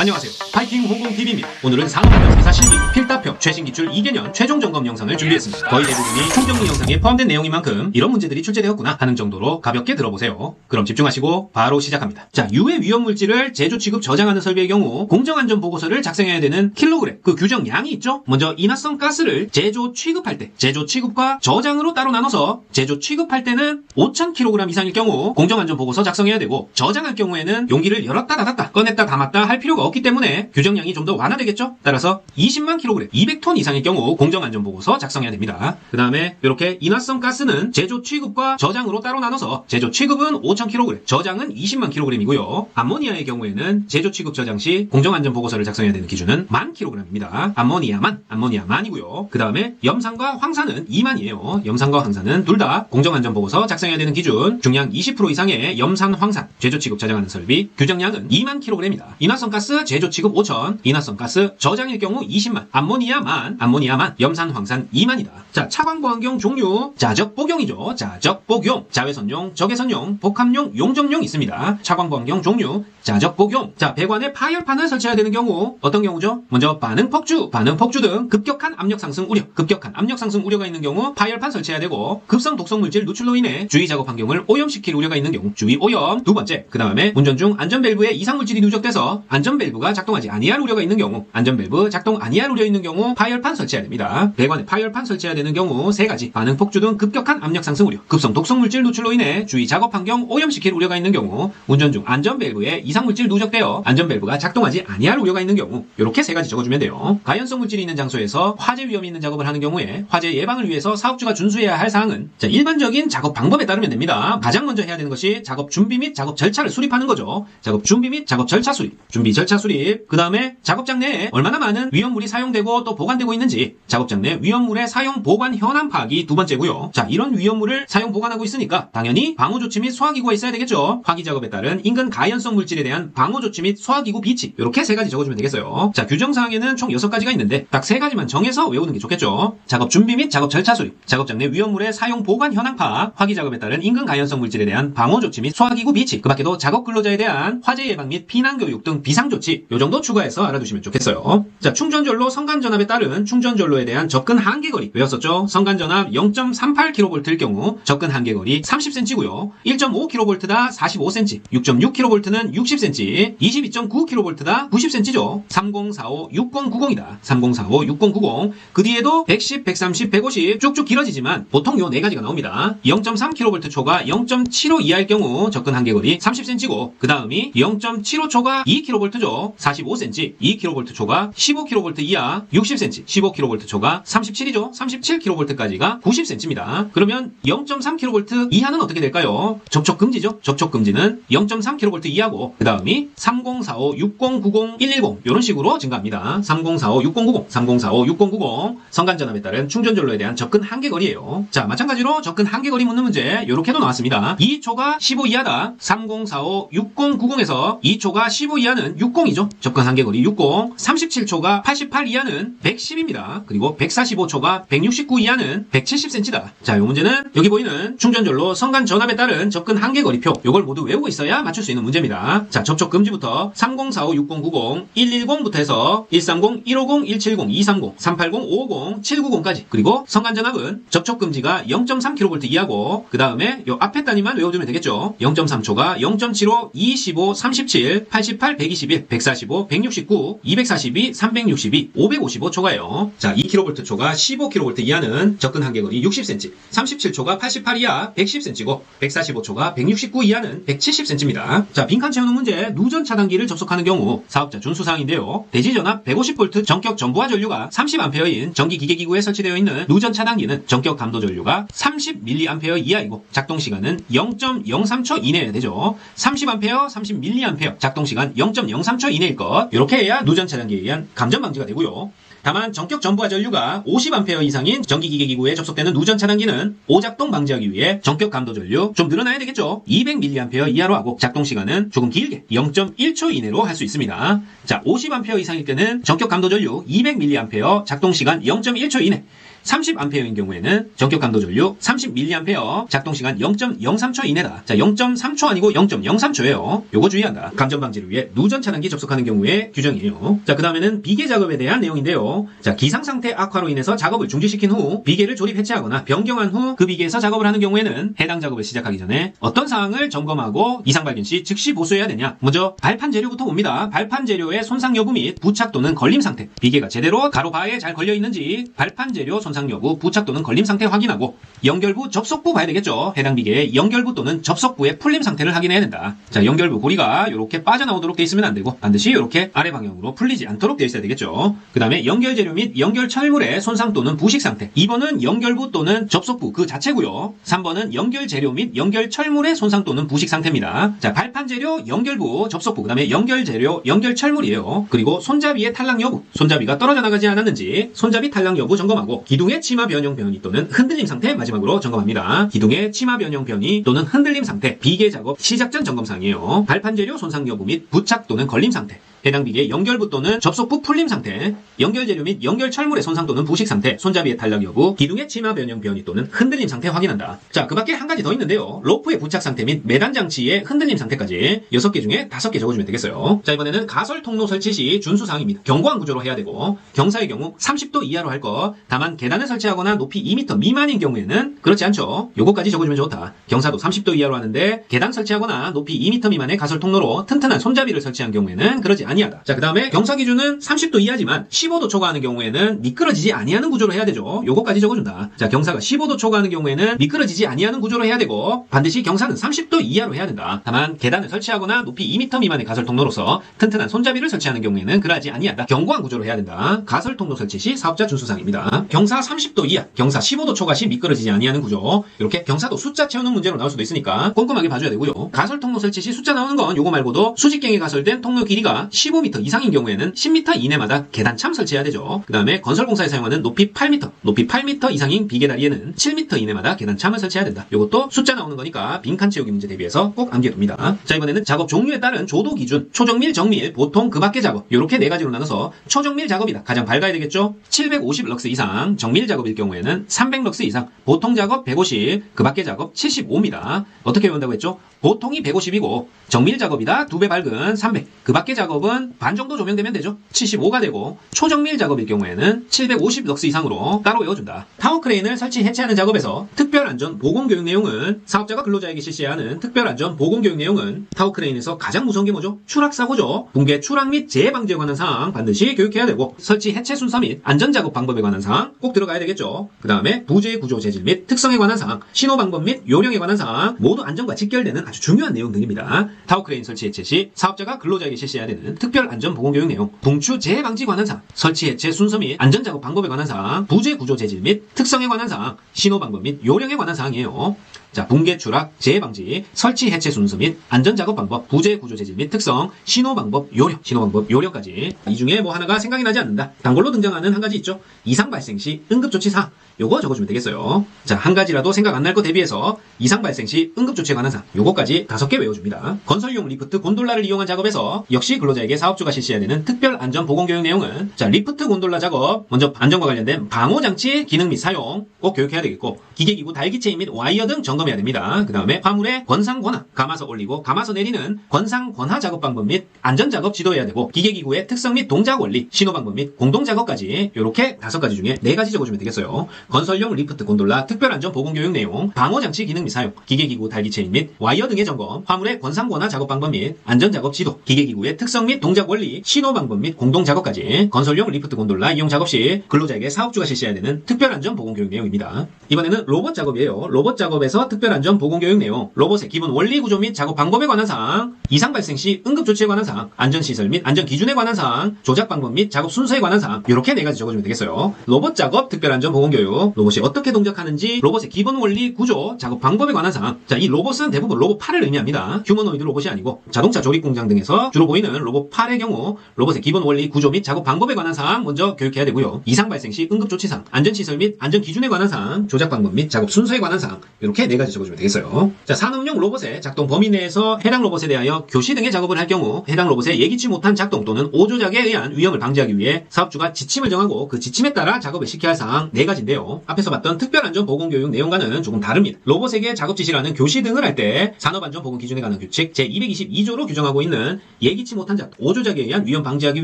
안녕하세요. 파이팅 홍콩TV입니다. 오늘은 산업안전 기사 실기 필답형 최신 기출 2개년 최종 점검 영상을 준비했습니다. 거의 대부분이 총정리 영상에 포함된 내용인 만큼 이런 문제들이 출제되었구나 하는 정도로 가볍게 들어보세요. 그럼 집중하시고 바로 시작합니다. 자, 유해 위험 물질을 제조 취급 저장하는 설비의 경우 공정안전 보고서를 작성해야 되는 킬로그램 그 규정량이 있죠. 먼저 인화성 가스를 제조 취급할 때 제조 취급과 저장으로 따로 나눠서 제조 취급할 때는 5,000kg 이상일 경우 공정안전 보고서 작성해야 되고 저장할 경우에는 용기를 열었다 닫았다 꺼냈다 담았다 할 필요가 없기 때문에 규정량이 좀 더 완화되겠죠. 따라서 20만 kg 200톤 이상일 경우 공정안전 보고서 작성해야 됩니다. 그 다음에 이렇게 인화성 가스는 제조 취급과 저장으로 따로 나눠서 제조 취급은 5,000kg 저장은 20만 kg이고요. 암모니아의 경우에는 제조 취급 저장 시 공정안전 보고서를 작성해야 되는 기준은 만 kg입니다. 암모니아만 암모니아만이고요. 그 다음에 염산과 황산은 2만이에요. 염산과 황산은 둘 다 공정안전 보고서 작성해야 되는 기준 중량 20% 이상의 염산 황산 제조 취급 저장하는 설비 규정량은 2만 kg입니다. 인화성 가스 제조 취급 5천 인화성 가스 저장일 경우 20만 암모니아만 암모니아만 염산 황산 2만이다. 자 차광보안경 종류 자적 복용이죠. 자적 복용 자외선용 적외선용 복합용 용접용 있습니다. 차광보안경 종류 자적 복용 자 배관에 파열판을 설치해야 되는 경우 어떤 경우죠? 먼저 반응 폭주 반응 폭주 등 급격한 압력 상승 우려 급격한 압력 상승 우려가 있는 경우 파열판 설치해야 되고 급성 독성 물질 누출로 인해 주위 작업 환경을 오염시킬 우려가 있는 경우 주위 오염 두 번째 그 다음에 운전 중 안전밸브에 이상 물질이 누적돼서 안전 밸브가 작동하지 아니할 우려가 있는 경우 안전밸브 작동 아니할 우려 있는 경우 파열판 설치해야 됩니다. 배관에 파열판 설치해야 되는 경우 세 가지 반응 폭주 등 급격한 압력 상승 우려 급성 독성 물질 누출로 인해 주위 작업 환경 오염시킬 우려가 있는 경우 운전 중 안전밸브에 이상 물질 누적되어 안전밸브가 작동하지 아니할 우려가 있는 경우 이렇게 세 가지 적어주면 돼요. 가연성 물질이 있는 장소에서 화재 위험이 있는 작업을 하는 경우에 화재 예방을 위해서 사업주가 준수해야 할 사항은 자, 일반적인 작업 방법에 따르면 됩니다. 가장 먼저 해야 되는 것이 작업 준비 및 작업 절차를 수립하는 거죠. 작업 준비 및 작업 절차 수립, 준비 절차 수립. 그 다음에 작업장 내에 얼마나 많은 위험물이 사용되고 또 보관되고 있는지 작업장 내 위험물의 사용 보관 현황 파악이 두 번째고요. 자, 이런 위험물을 사용 보관하고 있으니까 당연히 방호 조치 및 소화기구가 있어야 되겠죠. 화기 작업에 따른 인근 가연성 물질에 대한 방호 조치 및 소화기구 비치 이렇게 세 가지 적어주면 되겠어요. 자, 규정 사항에는 총 여섯 가지가 있는데 딱 세 가지만 정해서 외우는 게 좋겠죠. 작업 준비 및 작업 절차 수립, 작업장 내 위험물의 사용 보관 현황 파악, 화기 작업에 따른 인근 가연성 물질에 대한 방호 조치 및 소화기구 비치, 그 밖에도 작업 근로자에 대한 화재 예방 및 피난 교육 등 비상 조치 요 정도 추가해서 알아두시면 좋겠어요. 자, 충전전로 성간 전압에 따른 충전전로에 대한 접근 한계 거리 외웠었죠? 성간 전압 0.38kV일 경우 접근 한계 거리 30cm고요. 1.5kV다 45cm, 6.6kV는 60cm, 22.9kV다 90cm죠. 3045 6090이다. 3045 6090. 그 뒤에도 110, 130, 150 쭉쭉 길어지지만 보통 요 네 가지가 나옵니다. 0.3kV 초가 0.75 이하일 경우 접근 한계 거리 30cm고 그 다음이 0.75 초가 2kV죠. 45cm, 2kV 초가 15kV 이하 60cm, 15kV 초가 37이죠. 37kV까지가 90cm입니다. 그러면 0.3kV 이하는 어떻게 될까요? 접촉 금지죠. 접촉 금지는 0.3kV 이하고 그 다음이 3045, 6090, 110 이런 식으로 증가합니다. 3045, 6090, 3045, 6090 성간전압에 따른 충전전로에 대한 접근 한계 거리예요. 자, 마찬가지로 접근 한계 거리 묻는 문제 이렇게도 나왔습니다. 2초가 15 이하다. 3045, 6090에서 2초가 15 이하는 60 이죠. 접근 한계 거리 60. 37초가 88 이하는 110입니다. 그리고 145초가 169 이하는 170cm다. 자, 이 문제는 여기 보이는 충전전로 성간 전압에 따른 접근 한계 거리표 이걸 모두 외우고 있어야 맞출 수 있는 문제입니다. 자, 접촉 금지부터 3045, 6090, 110부터 해서 130, 150, 170, 230, 380, 550, 790까지 그리고 성간 전압은 접촉 금지가 0.3kV 이하고 그 다음에 요 앞에 단위만 외워두면 되겠죠. 0.3초가 0.75, 25, 37, 88, 121, 145, 169, 242, 362, 555 초가요. 자, 2kV 초가 15kV 이하는 접근 한계거리 60cm, 37초가 88 이하 110cm고 145초가 169 이하는 170cm입니다. 자, 빈칸 채우는 문제 누전 차단기를 접속하는 경우 사업자 준수사항인데요. 대지 전압 150V 전격 전부화 전류가 30A인 전기 기계 기구에 설치되어 있는 누전 차단기는 전격 감도 전류가 30mA 이하이고 작동 시간은 0.03초 이내에 되죠. 30A, 30mA 작동 시간 0.03초 이내일 것. 이렇게 해야 누전 차단기에 의한 감전 방지가 되고요. 다만 전격 전부화 전류가 50A 이상인 전기기계 기구에 접속되는 누전 차단기는 오작동 방지하기 위해 전격 감도 전류 좀 늘어나야 되겠죠. 200mA 이하로 하고 작동 시간은 조금 길게 0.1초 이내로 할 수 있습니다. 자, 50A 이상일 때는 전격 감도 전류 200mA 작동 시간 0.1초 이내 30A인 경우에는 전격 강도 전류 30mA, 작동 시간 0.03초 이내다. 자, 0.3초 아니고 0.03초예요. 요거 주의한다. 감전 방지를 위해 누전 차단기 접속하는 경우에 규정이에요. 자, 그 다음에는 비계 작업에 대한 내용인데요. 자, 기상 상태 악화로 인해서 작업을 중지시킨 후 비계를 조립 해체하거나 변경한 후 그 비계에서 작업을 하는 경우에는 해당 작업을 시작하기 전에 어떤 사항을 점검하고 이상 발견 시 즉시 보수해야 되냐? 먼저 발판 재료부터 봅니다. 발판 재료의 손상 여부 및 부착 또는 걸림 상태. 비계가 제대로 가로 바에 잘 걸려 있는지 발판 재료 손상 여부, 부착 또는 걸림 상태 확인하고 연결부, 접속부 봐야 되겠죠. 해당 비계의 연결부 또는 접속부의 풀림 상태를 확인해야 된다. 자, 연결부 고리가 이렇게 빠져나오도록 돼 있으면 안 되고 반드시 이렇게 아래 방향으로 풀리지 않도록 되어 있어야 되겠죠. 그 다음에 연결 재료 및 연결 철물의 손상 또는 부식 상태. 2번은 연결부 또는 접속부 그 자체고요. 3번은 연결 재료 및 연결 철물의 손상 또는 부식 상태입니다. 자, 발판 재료, 연결부, 접속부, 그 다음에 연결 재료, 연결 철물이에요. 그리고 손잡이의 탈락 여부, 손잡이가 떨어져 나가지 않았는지 손잡이 탈락 여부 점검하고 기둥 의 치마 변형 변이 또는 흔들림 상태 마지막으로 점검합니다. 기둥의 치마 변형 변이 또는 흔들림 상태, 비계 작업 시작 전 점검사항이에요. 발판 재료 손상 여부 및 부착 또는 걸림 상태, 해당 비계 연결부 또는 접속부 풀림 상태, 연결 재료 및 연결 철물의 손상 또는 부식 상태, 손잡이의 탈락 여부, 기둥의 치마 변형 변이 또는 흔들림 상태 확인한다. 자, 그 밖에 한 가지 더 있는데요. 로프의 부착 상태 및 매단 장치의 흔들림 상태까지 6개 중에 5개 적어주면 되겠어요. 자, 이번에는 가설 통로 설치 시 준수 사항입니다. 견고한 구조로 해야 되고 경사의 경우 30도 이하로 할 거. 다만 계단을 설치하거나 높이 2m 미만인 경우에는 그렇지 않죠. 요거까지 적어주면 좋다. 경사도 30도 이하로 하는데 계단 설치하거나 높이 2m 미만의 가설 통로로 튼튼한 손잡이를 설치한 경우에는 그러지 아니하다. 자, 그 다음에 경사 기준은 30도 이하지만 15도 초과하는 경우에는 미끄러지지 아니하는 구조로 해야 되죠. 요거까지 적어준다. 자, 경사가 15도 초과하는 경우에는 미끄러지지 아니하는 구조로 해야 되고 반드시 경사는 30도 이하로 해야 된다. 다만 계단을 설치하거나 높이 2m 미만의 가설 통로로서 튼튼한 손잡이를 설치하는 경우에는 그러하지 아니하다. 견고한 구조로 해야 된다. 가설 통로 설치 시 사업자 준수사항입니다. 경사 30도 이하, 경사 15도 초과 시 미끄러지지 아니하는 구조. 이렇게 경사도 숫자 채우는 문제로 나올 수도 있으니까 꼼꼼하게 봐줘야 되고요. 가설 통로 설치 시 숫자 나오는 건 요거 말고도 수직경에 가설된 통로 길이가 15m 이상인 경우에는 10m 이내마다 계단 참 설치해야 되죠. 그 다음에 건설공사에 사용하는 높이 8m, 높이 8m 이상인 비계다리에는 7m 이내마다 계단 참을 설치해야 된다. 요것도 숫자 나오는 거니까 빈칸 채우기 문제 대비해서 꼭 암기해둡니다. 자 이번에는 작업 종류에 따른 조도 기준, 초정밀, 정밀, 보통, 그 밖의 작업 이렇게 네 가지로 나눠서 초정밀 작업이다. 가장 밝아야 되겠죠? 750 럭스 이상, 정밀 작업일 경우에는 300 럭스 이상, 보통 작업 150, 그 밖의 작업 75입니다. 어떻게 외운다고 했죠? 보통이 150이고 정밀 작업이다 두 배 밝은 300. 그 밖의 작업은 반 정도 조명되면 되죠. 75가 되고 초정밀 작업일 경우에는 750 럭스 이상으로 따로 외워준다. 타워 크레인을 설치 해체하는 작업에서 특별 안전 보건 교육 내용은 사업자가 근로자에게 실시하는 특별 안전 보건 교육 내용은 타워 크레인에서 가장 무서운 게 뭐죠? 추락 사고죠. 붕괴 추락 및 재해 방지에 관한 사항 반드시 교육해야 되고 설치 해체 순서 및 안전 작업 방법에 관한 사항 꼭 들어가야 되겠죠. 그 다음에 부재 구조 재질 및 특성에 관한 사항, 신호 방법 및 요령에 관한 사항 모두 안전과 직결되는 아주 중요한 내용 등입니다. 타워 크레인 설치 해체 시 사업자가 근로자에게 실시해야 되는 특별 안전 보건 교육 내용, 붕추 재해 방지 관한 사항, 설치 해체 순서 및 안전 작업 방법에 관한 사항, 부재 구조 재질 및 특성에 관한 사항, 신호 방법 및 요령에 관한 사항이에요. 자, 붕괴 추락, 재해 방지, 설치 해체 순서 및 안전 작업 방법, 부재 구조 재질 및 특성, 신호 방법, 요령, 신호 방법, 요령까지 이 중에 뭐 하나가 생각이 나지 않는다. 단골로 등장하는 한 가지 있죠. 이상 발생 시 응급 조치 사항. 요거 적어주면 되겠어요. 자, 한 가지라도 생각 안 날 거 대비해서 이상 발생 시 응급 조치에 관한 사항. 요거까지 다섯 개 외워줍니다. 건설용 리프트 곤돌라를 이용한 작업에서 역시 근로자에게 사업주가 실시해야 되는 특별 안전 보건 교육 내용은 자, 리프트 곤돌라 작업 먼저 안전과 관련된 방호 장치 기능 및 사용 꼭 교육해야 되겠고 기계 기구 달기체인 및 와이어 등 점검해야 됩니다. 그 다음에 화물의 권상 권하 감아서 올리고 감아서 내리는 권상 권하 작업 방법 및 안전 작업 지도해야 되고 기계기구의 특성 및 동작 원리 신호 방법 및 공동 작업까지 이렇게 다섯 가지 중에 네 가지 적어주면 되겠어요. 건설용 리프트 곤돌라 특별 안전 보건 교육 내용 방호 장치 기능 및 사용 기계기구 달기 체인 및 와이어 등의 점검 화물의 권상 권하 작업 방법 및 안전 작업 지도 기계기구의 특성 및 동작 원리 신호 방법 및 공동 작업까지 건설용 리프트 곤돌라 이용 작업 시 근로자에게 사업주가 실시해야 되는 특별 안전 보건 교육 내용입니다. 이번에는 로봇 작업이에요. 로봇 작업에서 특별 안전 보건 교육 내용, 로봇의 기본 원리 구조 및 작업 방법에 관한 사항, 이상 발생 시 응급 조치에 관한 사항, 안전 시설 및 안전 기준에 관한 사항, 조작 방법 및 작업 순서에 관한 사항 이렇게 네 가지 적어주면 되겠어요. 로봇 작업 특별 안전 보건 교육, 로봇이 어떻게 동작하는지, 로봇의 기본 원리 구조, 작업 방법에 관한 사항. 자, 이 로봇은 대부분 로봇 8을 의미합니다. 휴머노이드 로봇이 아니고 자동차 조립 공장 등에서 주로 보이는 로봇 8의 경우 로봇의 기본 원리 구조 및 작업 방법에 관한 사항 먼저 교육해야 되고요. 이상 발생 시 응급 조치 사항, 안전 시설 및 안전 기준에 관한 사항, 조작 방법 및 작업 순서에 관한 사항 이렇게 네 가지 가지 적어주면 되겠어요. 자, 산업용 로봇의 작동 범위 내에서 해당 로봇에 대하여 교시 등의 작업을 할 경우 해당 로봇의 예기치 못한 작동 또는 오조작에 의한 위험을 방지하기 위해 사업주가 지침을 정하고 그 지침에 따라 작업을 시켜야 할 사항 네 가지인데요. 앞에서 봤던 특별안전보건교육 내용과는 조금 다릅니다. 로봇에게 작업 지시를 하는 교시 등을 할 때 산업안전보건 기준에 관한 규칙 제222조로 규정하고 있는 예기치 못한 작동, 오조작에 의한 위험 방지하기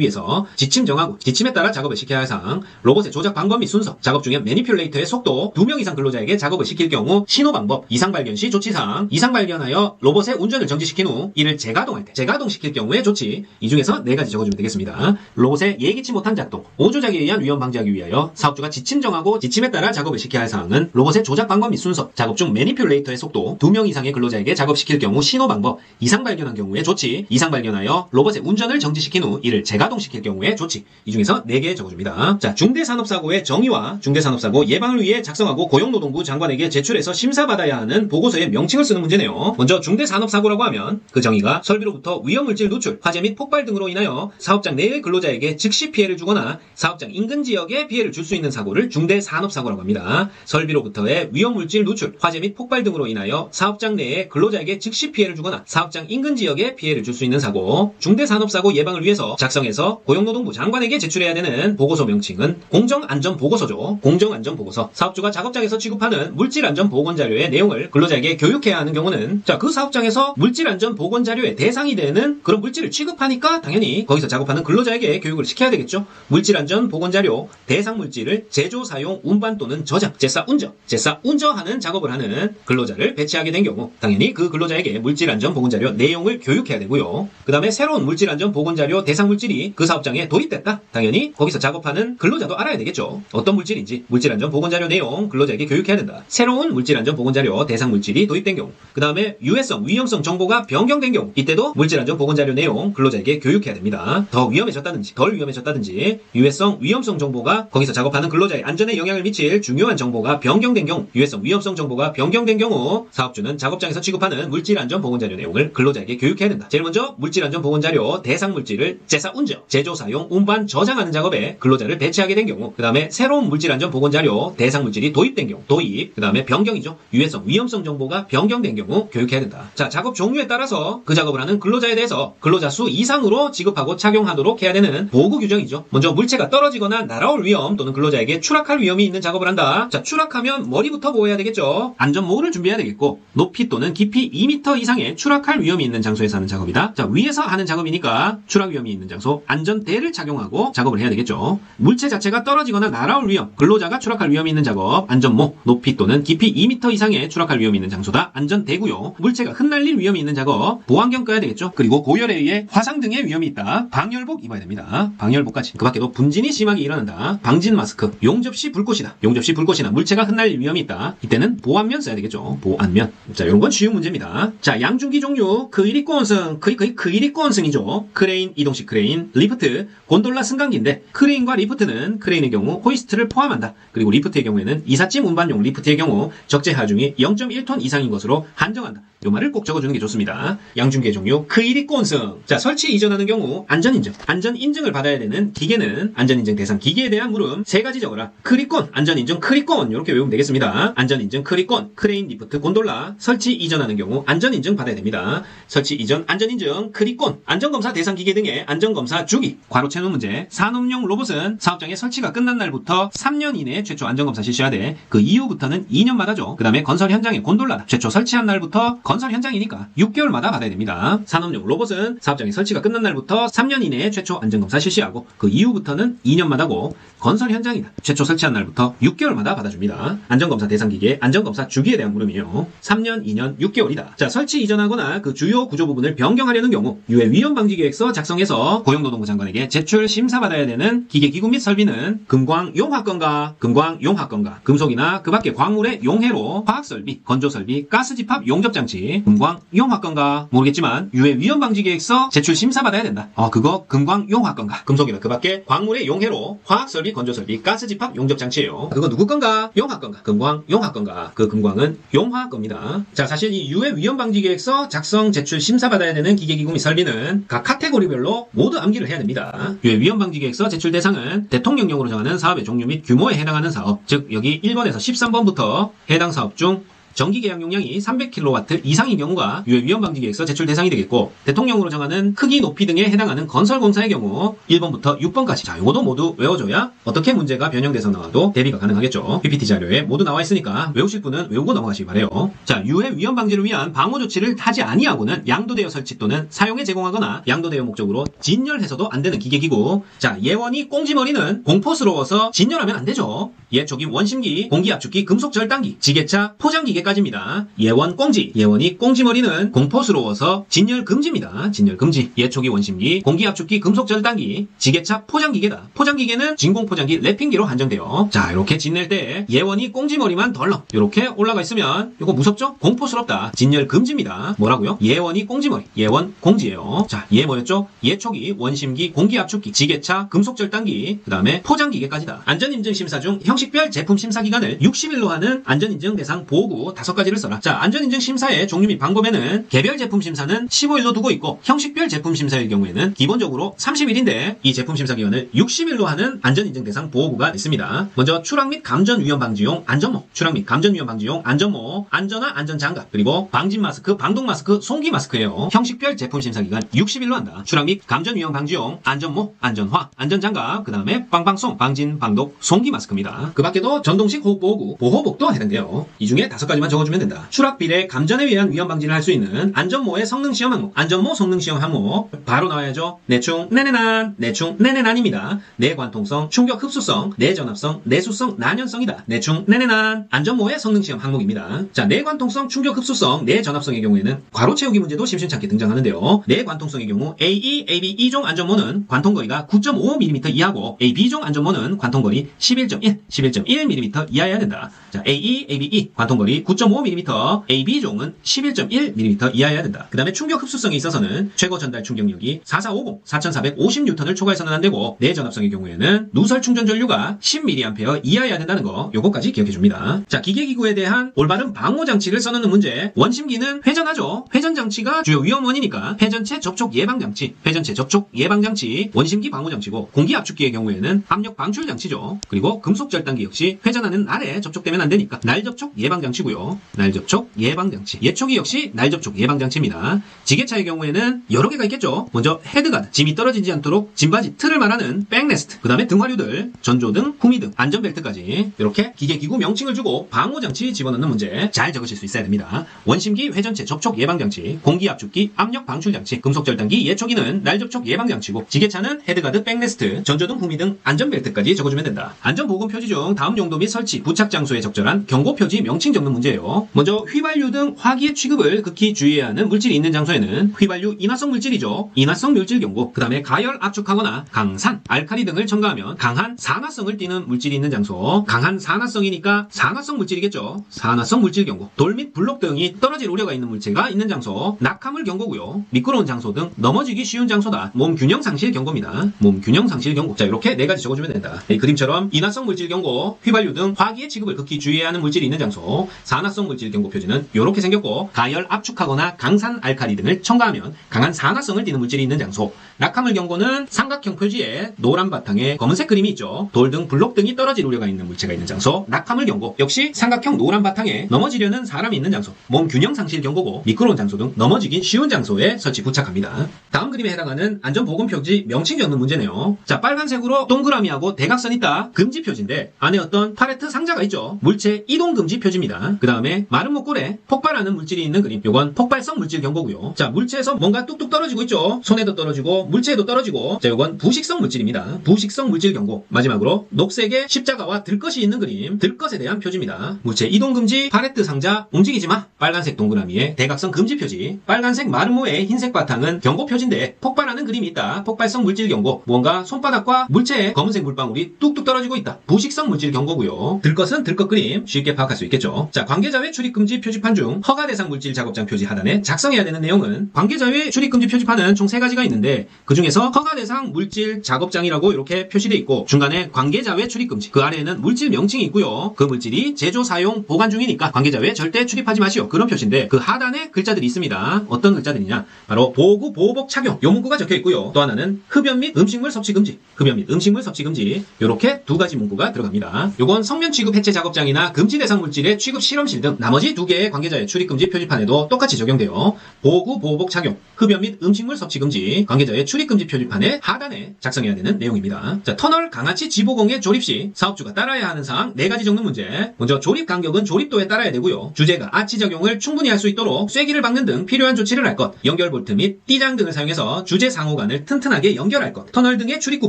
위해서 지침 정하고 지침에 따라 작업을 시켜야 할 사항, 로봇의 조작 방법 및 순서, 작업 중에 매니퓰레이터의 속도, 2명 이상 근로자에게 작업을 시킬 경우 신호 방법, 이상 발견 시 조치사항, 이상 발견하여 로봇의 운전을 정지시킨 후 이를 재가동할 때 재가동시킬 경우의 조치 이 중에서 네 가지 적어주면 되겠습니다. 로봇의 예기치 못한 작동, 오조작에 의한 위험 방지하기 위하여 사업주가 지침 정하고 지침에 따라 작업을 시켜야 할 사항은 로봇의 조작 방법 및 순서, 작업 중 매니퓰레이터의 속도, 2명 이상의 근로자에게 작업시킬 경우 신호 방법, 이상 발견한 경우의 조치, 이상 발견하여 로봇의 운전을 정지시킨 후 이를 재가동시킬 경우의 조치 이 중에서 네개 적어줍니다. 자, 중대산업사고의 정의와 중대산업사고 예방을 위해 작성하고 고용노동부 장관에게 제출해서 심사받아야 하는 보고서의 명칭을 쓰는 문제네요. 먼저 중대 산업 사고라고 하면 그 정의가 설비로부터 위험물질 누출, 화재 및 폭발 등으로 인하여 사업장 내의 근로자에게 즉시 피해를 주거나 사업장 인근 지역에 피해를 줄 수 있는 사고를 중대 산업 사고라고 합니다. 설비로부터의 위험물질 누출, 화재 및 폭발 등으로 인하여 사업장 내에 근로자에게 즉시 피해를 주거나 사업장 인근 지역에 피해를 줄 수 있는 사고, 중대 산업 사고 예방을 위해서 작성해서 고용노동부 장관에게 제출해야 되는 보고서 명칭은 공정안전보고서죠. 공정안전보고서. 사업주가 작업장에서 취급하는 물질안전보건 자료의 내용 을 근로자에게 교육해야 하는 경우는 자, 그 사업장에서 물질 안전 보건 자료의 대상이 되는 그런 물질을 취급하니까 당연히 거기서 작업하는 근로자에게 교육을 시켜야 되겠죠. 물질 안전 보건 자료 대상 물질을 제조, 사용, 운반 또는 저장, 제사, 운저, 제사, 운저하는 작업을 하는 근로자를 배치하게 된 경우 당연히 그 근로자에게 물질 안전 보건 자료 내용을 교육해야 되고요. 그 다음에 새로운 물질 안전 보건 자료 대상 물질이 그 사업장에 도입됐다. 당연히 거기서 작업하는 근로자도 알아야 되겠죠. 어떤 물질인지 물질 안전 보건 자료 내용 근로자에게 교육해야 된다. 새로운 물질 안전 보건 자료 대상 물질이 도입된 경우 그 다음에 유해성, 위험성 정보가 변경된 경우 이때도 물질안전 보건자료 내용 근로자에게 교육해야 됩니다. 더 위험해졌다든지 덜 위험해졌다든지 유해성, 위험성 정보가 거기서 작업하는 근로자의 안전에 영향을 미칠 중요한 정보가 변경된 경우 유해성, 위험성 정보가 변경된 경우 사업주는 작업장에서 취급하는 물질안전 보건자료 내용을 근로자에게 교육해야 된다. 제일 먼저 물질안전 보건자료 대상 물질을 제사 운전, 제조, 사용, 운반, 저장하는 작업에 근로자를 배치하게 된 경우 그 다음에 새로운 물질안전 보건자료 대상 물질이 도입된 경우 도입 그 다음에 변경이죠. 유해성, 위험성 정보가 변경된 경우 교육해야 된다. 자 작업 종류에 따라서 그 작업을 하는 근로자에 대해서 근로자 수 이상으로 지급하고 착용하도록 해야 되는 보고 규정이죠. 먼저 물체가 떨어지거나 날아올 위험 또는 근로자에게 추락할 위험이 있는 작업을 한다. 자 추락하면 머리부터 보호해야 되겠죠. 안전모를 준비해야 되겠고 높이 또는 깊이 2m 이상의 추락할 위험이 있는 장소에서 하는 작업이다. 자 위에서 하는 작업이니까 추락 위험이 있는 장소 안전대를 착용하고 작업을 해야 되겠죠. 물체 자체가 떨어지거나 날아올 위험, 근로자가 추락할 위험이 있는 작업, 안전모, 높이 또는 깊이 2m 이상의 추락할 위험이 있는 장소다. 안전대고요. 물체가 흩날릴 위험이 있는 작업, 보안경 꺼야 되겠죠. 그리고 고열에 의해 화상 등의 위험이 있다. 방열복 입어야 됩니다. 방열복까지. 그 밖에도 분진이 심하게 일어난다. 방진 마스크, 용접시 불꽃이다. 용접시 불꽃이나 물체가 흩날릴 위험이 있다. 이때는 보안면 써야 되겠죠. 보안면. 자, 이런 건 쉬운 문제입니다. 자, 양중기 종류, 그이리 꼬원승, 그이 그이 그이리 꼬원승이죠. 크레인, 이동식 크레인, 리프트, 곤돌라 승강기인데 크레인과 리프트는 크레인의 경우 호이스트를 포함한다. 그리고 리프트의 경우에는 이삿짐 운반용 리프트의 경우 적재 하중이 0.1톤 이상인 것으로 한정한다. 요 말을 꼭 적어주는 게 좋습니다. 양중계 종류 크이리 꼰승. 자 설치 이전하는 경우 안전인증. 안전인증을 받아야 되는 기계는 안전인증 대상 기계에 대한 물음 세 가지 적어라. 크리콘 안전인증 크리콘 이렇게 외우면 되겠습니다. 안전인증 크리콘 크레인 리프트 곤돌라 설치 이전하는 경우 안전인증 받아야 됩니다. 설치 이전 안전인증 크리콘 안전검사 대상 기계 등의 안전검사 주기 괄호채는 문제 산업용 로봇은 사업장의 설치가 끝난 날부터 3년 이내에 최초 안전검사 실시하되 그 이후부터는 2년마다죠. 그 다음에 건설 현장의 곤돌라다. 최초 설치한 날부터 건설 현장이니까 6개월마다 받아야 됩니다. 산업용 로봇은 사업장의 설치가 끝난 날부터 3년 이내에 최초 안전검사 실시하고 그 이후부터는 2년마다고 건설 현장이다. 최초 설치한 날부터 6개월마다 받아줍니다. 안전검사 대상 기계 안전검사 주기에 대한 물음이에요. 3년, 2년, 6개월이다. 자, 설치 이전하거나 그 주요 구조 부분을 변경하려는 경우 유해 위험 방지 계획서 작성해서 고용노동부 장관에게 제출 심사받아야 되는 기계 기구 및 설비는 금광 용화건가, 금광 용화건가, 금속이나 그 밖의 광물의 용해로 화학 설비, 건조 설비, 가스 집합 용접 장치, 금광 용화건가 모르겠지만 유해 위험 방지 계획서 제출 심사받아야 된다. 어, 그거 금광 용화건가, 금속이나 그 밖의 광물의 용해로 화학 설비, 건조 설비, 가스 집합 용접 장치예요. 그거 누구 건가? 용화 건가? 금광 용화 건가? 그 금광은 용화 겁니다. 자, 사실 이 유해 위험 방지 계획서 작성 제출 심사받아야 되는 기계 기구 및 설비는 각 카테고리별로 모두 암기를 해야 됩니다. 유해 위험 방지 계획서 제출 대상은 대통령령으로 정하는 사업의 종류 및 규모에 해당하는 사업, 즉 여기 1번에서 13번부터 해당 사업 중 전기 계약 용량이 300kW 이상인 경우가 유해 위험 방지 계획서 제출 대상이 되겠고 대통령으로 정하는 크기 높이 등에 해당하는 건설 공사의 경우 1번부터 6번까지 자 요거도 모두 외워줘야 어떻게 문제가 변형돼서 나와도 대비가 가능하겠죠. PPT 자료에 모두 나와 있으니까 외우실 분은 외우고 넘어가시기 바래요. 자 유해 위험 방지를 위한 방호 조치를 하지 아니하고는 양도대여 설치 또는 사용에 제공하거나 양도대여 목적으로 진열해서도 안 되는 기계기구. 자 예원이 꽁지머리는 공포스러워서 진열하면 안 되죠. 예초기 원심기, 공기압축기, 금속 절단기, 지게차, 포장기계 까지입니다. 예원 꽁지, 예원이 꽁지머리는 공포스러워서 진열 금지입니다. 진열 금지. 예초기 원심기, 공기압축기, 금속 절단기, 지게차, 포장기계다. 포장기계는 진공포장기, 랩핑기로 한정돼요. 자 이렇게 진낼 때 예원이 꽁지머리만 덜렁 이렇게 올라가 있으면 이거 무섭죠? 공포스럽다. 진열 금지입니다. 뭐라고요? 예원이 꽁지머리, 예원 공지예요. 자, 얘 뭐였죠? 예초기, 원심기, 공기압축기, 지게차, 금속절단기, 그 다음에 포장기계까지다. 안전인증심사 중 형식별 제품 심사 기간을 60일로 하는 안전인증 대상 보호구 5가지를 써라. 자, 안전인증 심사의 종류 및 방법에는 개별 제품 심사는 15일로 두고 있고 형식별 제품 심사의 경우에는 기본적으로 30일인데 이 제품 심사 기간을 60일로 하는 안전인증 대상 보호구가 있습니다. 먼저 추락 및 감전 위험 방지용 안전모, 추락 및 감전 위험 방지용 안전모, 안전화 안전 장갑, 그리고 방진 마스크, 방독 마스크, 송기 마스크예요. 형식별 제품 심사 기간 60일로 한다. 추락 및 감전 위험 방지용 안전모, 안전화, 안전 장갑, 그 다음에 빵빵송, 방진, 방독, 송기 마스크입니다. 그 밖에도 전동식 호흡 보호구, 보호복도 해당돼요. 이 중에 다섯 가지만 적어주면 된다. 추락 비례 감전에 의한 위험 방지를 할 수 있는 안전모의 성능 시험 항목, 안전모 성능 시험 항목 바로 나와야죠. 내충, 내내난, 내충, 내내난입니다. 내관통성, 충격 흡수성, 내전압성, 내수성, 난연성이다. 내충, 내내난, 안전모의 성능 시험 항목입니다. 자, 내관통성, 충격 흡수성, 내전압성의 경우에는 괄호 채우기 문제도 심심찮게 등장하는데요. 내관통성의 경우 AE, AB 2종 안전모는 관통거리가 9.5mm 이하고 AB2종 안전모는 관통거리 11.1, 11.1mm 이하여야 된다. 자, AE, AB2 관통거리 9.5mm, AB2종은 11.1mm 이하여야 된다. 그 다음에 충격 흡수성에 있어서는 최고 전달 충격력이 4450, 4450N을 초과해서는 안 되고 내전압성의 경우에는 누설 충전 전류가 10mA 이하여야 된다는 거 요거까지 기억해 줍니다. 자, 기계기구에 대한 올바른 방호 장치를 써놓는 문제. 원심기는 회전하죠. 회전 장치가 주요 위험 원이니까 회전체 접촉 예방 장치, 회전체 접촉 예방 장치, 원심기 방호 장치고 공기 압축기의 경우에는 압력 방출 장치죠. 그리고 금속 절단기 역시 회전하는 날에 접촉되면 안 되니까 날 접촉 예방 장치고요. 날 접촉 예방 장치. 예초기 역시 날 접촉 예방 장치입니다. 지게차의 경우에는 여러 개가 있겠죠. 먼저 헤드가드, 짐이 떨어지지 않도록 짐바지 틀을 말하는 백레스트, 그 다음에 등화류들, 전조등, 후미등, 안전벨트까지 이렇게 기계 기구 명칭을 주고 방호 장치 집어넣는 문제 잘 적으실 수 있어야 됩니다. 원심기 회전체 접촉 예방 장치, 공기 압축기, 압력 방출 장치, 금속 절단기 예초기는 날 접촉 예방 장치고 지게차는 헤드가드, 백레스트, 전조등, 후미등, 안전벨트까지 적어주면 된다. 안전보건 표지 중 다음 용도 및 설치, 부착 장소에 적절한 경고 표지 명칭 적는 문제 예요. 먼저 휘발유 등 화기의 취급을 극히 주의해야 하는 물질이 있는 장소에는 휘발유 인화성 물질이죠. 인화성 물질 경고, 그 다음에 가열 압축하거나 강산, 알카리 등을 첨가하면 강한 산화성을 띠는 물질이 있는 장소. 강한 산화성이니까 산화성 물질이겠죠. 산화성 물질 경고. 돌 및 블록 등이 떨어질 우려가 있는 물체가 있는 장소. 낙하물 경고고요. 미끄러운 장소 등 넘어지기 쉬운 장소다. 몸 균형 상실 경고입니다. 몸 균형 상실 경고. 자, 이렇게 네 가지 적어주면 된다. 이 그림처럼 인화성 물질 경고, 휘발유 등 화기의 취급을 극히 주의해야 하는 물질이 있는 장소. 산화성 물질 경고 표지는 이렇게 생겼고 가열 압축하거나 강산 알카리 등을 첨가하면 강한 산화성을 띠는 물질이 있는 장소. 낙하물 경고는 삼각형 표지에 노란 바탕에 검은색 그림이 있죠. 돌 등 블록 등이 떨어질 우려가 있는 물체가 있는 장소. 낙하물 경고 역시 삼각형 노란 바탕에 넘어지려는 사람이 있는 장소. 몸 균형 상실 경고고 미끄러운 장소 등 넘어지기 쉬운 장소에 설치 부착합니다. 다음 그림에 해당하는 안전보건 표지 명칭 적는 문제네요. 자 빨간색으로 동그라미하고 대각선 있다. 금지 표지인데 안에 어떤 파레트 상자가 있죠. 물체 이동 금지 표지입니다. 그 다음에 마른 목골에 폭발하는 물질이 있는 그림. 요건 폭발성 물질 경고고요. 자 물체에서 뭔가 뚝뚝 떨어지고 있죠. 손에도 떨어지고 물체에도 떨어지고 자 요건 부식성 물질입니다. 부식성 물질 경고. 마지막으로 녹색의 십자가와 들것이 있는 그림. 들것에 대한 표지입니다. 물체 이동 금지 파레트 상자 움직이지 마. 빨간색 동그라미에 대각선 금지 표지. 빨간색 마른 모의 흰색 바탕은 경고 표지인데 폭발하는 그림이 있다. 폭발성 물질 경고. 뭔가 손바닥과 물체에 검은색 물방울이 뚝뚝 떨어지고 있다. 부식성 물질 경고고요. 들것은 들것 그림 쉽게 파악할 수 있겠죠. 자 관계자회 출입 금지 표지판 중 허가 대상 물질 작업장 표지 하단에 작성해야 되는 내용은 관계자회 출입 금지 표지판은 총세 가지가 있는데 그 중에서 허가 대상 물질 작업장이라고 이렇게 표시되어 있고 중간에 관계자 외 출입 금지 그 아래에는 물질 명칭이 있고요. 그 물질이 제조 사용 보관 중이니까 관계자 외 절대 출입하지 마시오. 그런 표시인데 그 하단에 글자들이 있습니다. 어떤 글자들이냐? 바로 보구 보호복 착용 요 문구가 적혀 있고요. 또 하나는 흡연 및 음식물 섭취 금지 흡연 및 음식물 섭취 금지 이렇게 두 가지 문구가 들어갑니다. 요건 성면 취급 해체 작업장이나 금지 대상 물질의 취급 실험 실 등 나머지 두 개의 관계자의 출입 금지 표지판에도 똑같이 적용돼요. 보구 보호복 착용 흡연 및 음식물 섭취 금지 관계자의 출입 금지 표지판의 하단에 작성해야 되는 내용입니다. 자, 터널 강아치 지보공의 조립 시 사업주가 따라야 하는 사항 네 가지 적는 문제. 먼저 조립 간격은 조립도에 따라야 되고요. 주제가 아치 적용을 충분히 할 수 있도록 쐐기를 박는 등 필요한 조치를 할 것. 연결 볼트 및 띠장 등을 사용해서 주제 상호간을 튼튼하게 연결할 것. 터널 등의 출입구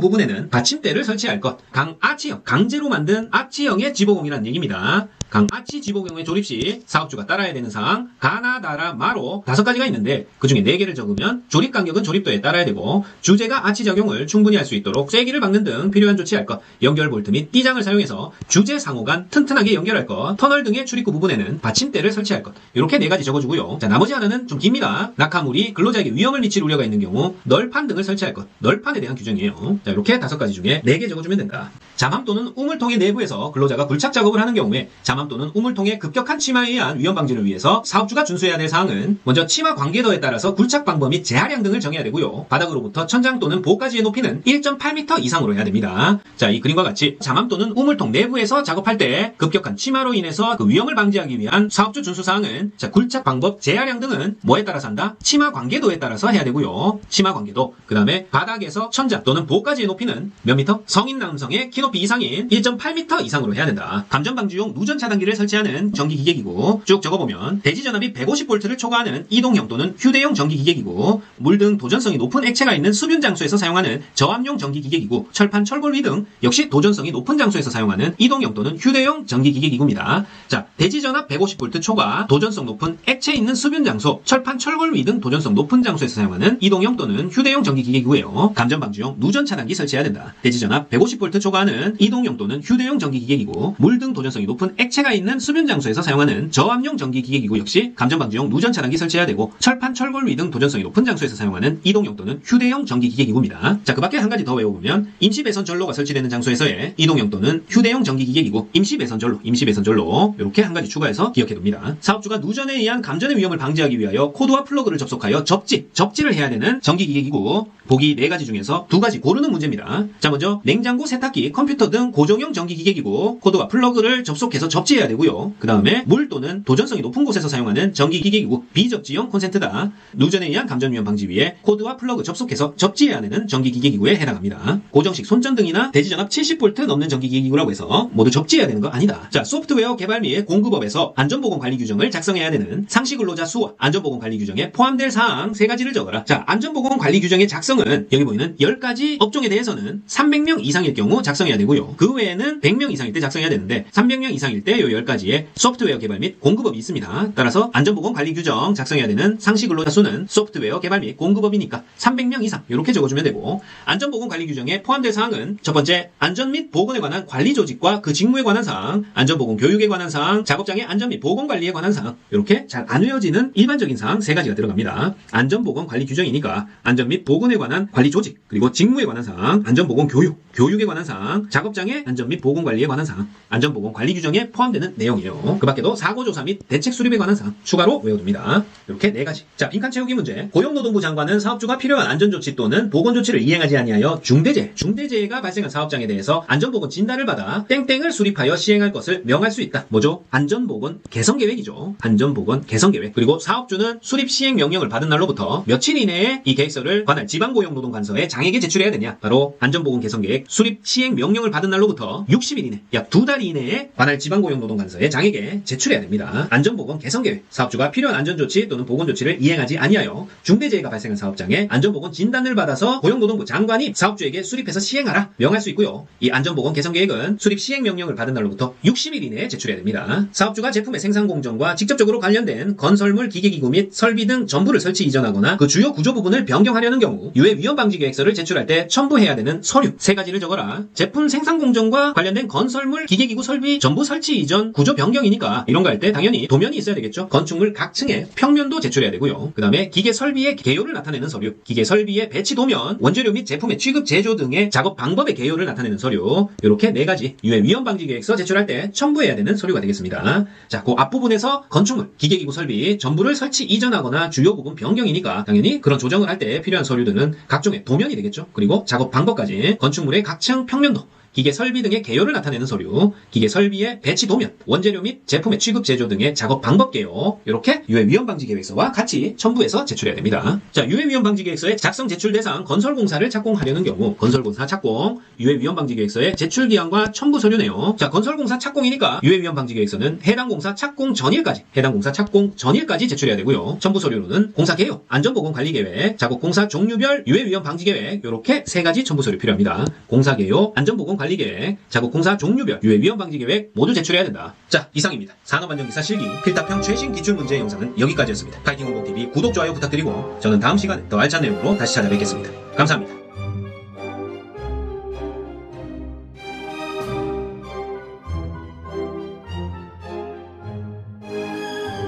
부분에는 받침대를 설치할 것. 강 아치형, 강제로 만든 아치형의 지보공이라는 얘기입니다. 강 아치 지보공의 조립 시 사업주가 따라야 되는 사항 가나다라 마로 다섯 가지가 있는데 그 중에 네 개를 적으면 조립 간격은 조립도에 따라야 되고 주제가 아치 적용을 충분히 할 수 있도록 쐐기를 박는 등 필요한 조치할 것. 연결 볼트 및 띠장을 사용해서 주제 상호 간 튼튼하게 연결할 것. 터널 등의 출입구 부분에는 받침대를 설치할 것. 이렇게 네 가지 적어주고요. 자 나머지 하나는 좀 깁니다. 낙하물이 근로자에게 위험을 미칠 우려가 있는 경우 널판 등을 설치할 것. 널판에 대한 규정이에요. 자 이렇게 다섯 가지 중에 네 개 적어주면 된다 잠암 또는 우물통의 내부에서 근로자가 굴착 작업을 하는 경우에 잠암 또는 우물통의 급격한 침하에 의한 위험 방지를 위해서 사업주가 준수해야 될 사항은 먼저 침하 관계도에 따라서 굴착 방법 및 재하량 등을 정해야 되고요. 바닥으로부터 천장 또는 보까지의 높이는 1.8m 이상으로 해야 됩니다. 자, 이 그림과 같이 잠암 또는 우물통 내부에서 작업할 때 급격한 침하로 인해서 그 위험을 방지하기 위한 사업주 준수 사항은 자, 굴착 방법, 재하량 등은 뭐에 따라서 한다? 침하 관계도에 따라서 해야 되고요. 침하 관계도. 그 다음에 바닥에서 천장 또는 보까지의 높이는 몇 미터? 성인 남성의 키 높이 이상인 1.8m 이상으로 해야 된다. 감전 방지용 누전 차단기를 설치하는 전기 기계이고 쭉 적어보면 대지 전압이 150V를 초과하는 이동형 또는 휴대용 전기 기계이고 물 등 도전성이 높은 액체가 있는 수변 장소에서 사용하는 저압용 전기 기계이고 철판 철골 위 등 역시 도전성이 높은 장소에서 사용하는 이동형 또는 휴대용 전기 기계기구입니다. 자, 대지 전압 150V 초과 도전성 높은 액체 있는 수변 장소, 철판 철골 위 등 도전성 높은 장소에서 사용하는 이동형 또는 휴대용 전기 기계기구예요. 감전 방지용 누전 차단기 설치해야 된다. 대지 전압 150V 초과하는 이동형 또는 휴대용 전기 기계기구, 물등 도전성이 높은 액체가 있는 수변 장소에서 사용하는 저압용 전기 기계기구 역시 감전 방지용 누전 차단기 설치해야 되고 철판 철골 위 등 도전성이 높은 장소에서 사용하는 이동용 또는 휴대용 전기 기계기구입니다. 자, 그 밖에 한 가지 더 외워보면 임시 배선 전로가 설치되는 장소에서의 이동용 또는 휴대용 전기 기계기구, 임시 배선 전로, 임시 배선 전로 이렇게 한 가지 추가해서 기억해둡니다. 사업주가 누전에 의한 감전의 위험을 방지하기 위하여 코드와 플러그를 접속하여 접지, 접지를 해야 되는 전기 기계기구 보기 네 가지 중에서 두 가지 고르는 문제입니다. 자, 먼저 냉장고, 세탁기, 컴퓨터 등 고정형 전기 기계기구 코드와 플러그를 접속해서 접지해야 되고요. 그 다음에 물 또는 도전성이 높은 곳에서 사용하는 전기 기계기구 비접지형 콘센트다. 누전에 의한 감전 위험 방지 위해 코드와 플러그 접속해서 접지해야 되는 전기 기계기구에 해당합니다. 고정식 손전등이나 대지전압 70V 넘는 전기 기계기구라고 해서 모두 접지해야 되는 거 아니다. 자, 소프트웨어 개발 및 공급업에서 안전보건 관리 규정을 작성해야 되는 상시 근로자 수와 안전보건 관리 규정에 포함될 사항 세 가지를 적어라. 자, 안전보건 관리 규정의 작성은 여기 보이는 10가지 업종에 대해서는 300명 이상일 경우 작성해야 되고요. 그 외에는 100명 이상일 때 작성해야 되는데 300명 이상일 때 요 10가지의 소프트웨어 개발 및 공급업이 있습니다. 따라서 안전보건 관리 규정 작성해야 되는 상시 근로자 수는 소프트웨어 개발 및 공급업이니까 300명 이상 이렇게 적어주면 되고 안전보건 관리 규정에 포함될 사항은 첫 번째 안전 및 보건에 관한 관리 조직과 그 직무에 관한 사항, 안전보건 교육에 관한 사항, 작업장의 안전 및 보건 관리에 관한 사항 이렇게 잘 안 외워지는 일반적인 사항 세 가지가 들어갑니다. 안전보건 관리 규정이니까 안전 및 보건에 관한 관리 조직 그리고 직무에 관한 사항, 안전보건 교육, 교육에 관한 사항, 작업장의 안전 및 보건 관리에 관한 사항, 안전 보건 관리 규정에 포함되는 내용이에요. 그 밖에도 사고 조사 및 대책 수립에 관한 사항 추가로 외워둡니다. 이렇게 네 가지. 자, 빈칸 채우기 문제. 고용노동부 장관은 사업주가 필요한 안전 조치 또는 보건 조치를 이행하지 아니하여 중대재해, 중대재해가 발생한 사업장에 대해서 안전보건 진단을 받아 땡땡을 수립하여 시행할 것을 명할 수 있다. 뭐죠? 안전보건 개선 계획이죠. 안전보건 개선 계획. 그리고 사업주는 수립 시행 명령을 받은 날로부터 며칠 이내에 이 계획서를 관할 지방고용노동관서에 장에게 제출해야 되냐? 바로 안전보건 개선 계획 수립 시행 명령 을 받은 날로부터 60일 이내, 약 두 달 이내에 관할 지방고용노동관서에 장에게 제출해야 됩니다. 안전보건 개선계획. 사업주가 필요한 안전조치 또는 보건조치를 이행하지 아니하여 중대재해가 발생한 사업장에 안전보건 진단을 받아서 고용노동부 장관이 사업주에게 수립해서 시행하라 명할 수 있고요. 이 안전보건 개선계획은 수립 시행 명령을 받은 날로부터 60일 이내에 제출해야 됩니다. 사업주가 제품의 생산 공정과 직접적으로 관련된 건설물 기계기구 및 설비 등 전부를 설치 이전하거나 그 주요 구조 부분을 변경하려는 경우 유해 위험 방지 계획서를 제출할 때 첨부해야 되는 서류 세 가지를 적어라. 제품 생산 공정과 관련된 건설물, 기계기구 설비 전부 설치 이전 구조 변경이니까 이런 거 할 때 당연히 도면이 있어야 되겠죠. 건축물 각 층에 평면도 제출해야 되고요. 그 다음에 기계 설비의 개요를 나타내는 서류, 기계 설비의 배치 도면, 원재료 및 제품의 취급 제조 등의 작업 방법의 개요를 나타내는 서류 이렇게 네 가지 유해 위험 방지 계획서 제출할 때 첨부해야 되는 서류가 되겠습니다. 자, 그 앞부분에서 건축물, 기계기구 설비 전부를 설치 이전하거나 주요 부분 변경이니까 당연히 그런 조정을 할 때 필요한 서류들은 각종의 도면이 되겠죠. 그리고 작업 방법까지 건축물의 각층 평면도 기계 설비 등의 개요를 나타내는 서류, 기계 설비의 배치 도면, 원재료 및 제품의 취급 제조 등의 작업 방법 개요, 이렇게 유해 위험 방지 계획서와 같이 첨부해서 제출해야 됩니다. 자, 유해 위험 방지 계획서의 작성 제출 대상 건설공사를 착공하려는 경우 건설공사 착공, 유해 위험 방지 계획서의 제출 기한과 첨부 서류 내용. 자, 건설공사 착공이니까 유해 위험 방지 계획서는 해당 공사 착공 전일까지, 해당 공사 착공 전일까지 제출해야 되고요. 첨부 서류로는 공사 개요, 안전보건 관리 계획, 작업 공사 종류별 유해 위험 방지 계획, 이렇게 세 가지 첨부 서류 필요합니다. 공사 개요, 안전보건 관리 계획, 작업 공사 종류별 유해 위험 방지 계획 모두 제출해야 된다. 자, 이상입니다. 산업안전기사 실기 필답형 최신 기출 문제 영상은 여기까지였습니다. 파이팅 홍보TV 구독, 좋아요 부탁드리고 저는 다음 시간에 더 알찬 내용으로 다시 찾아뵙겠습니다. 감사합니다.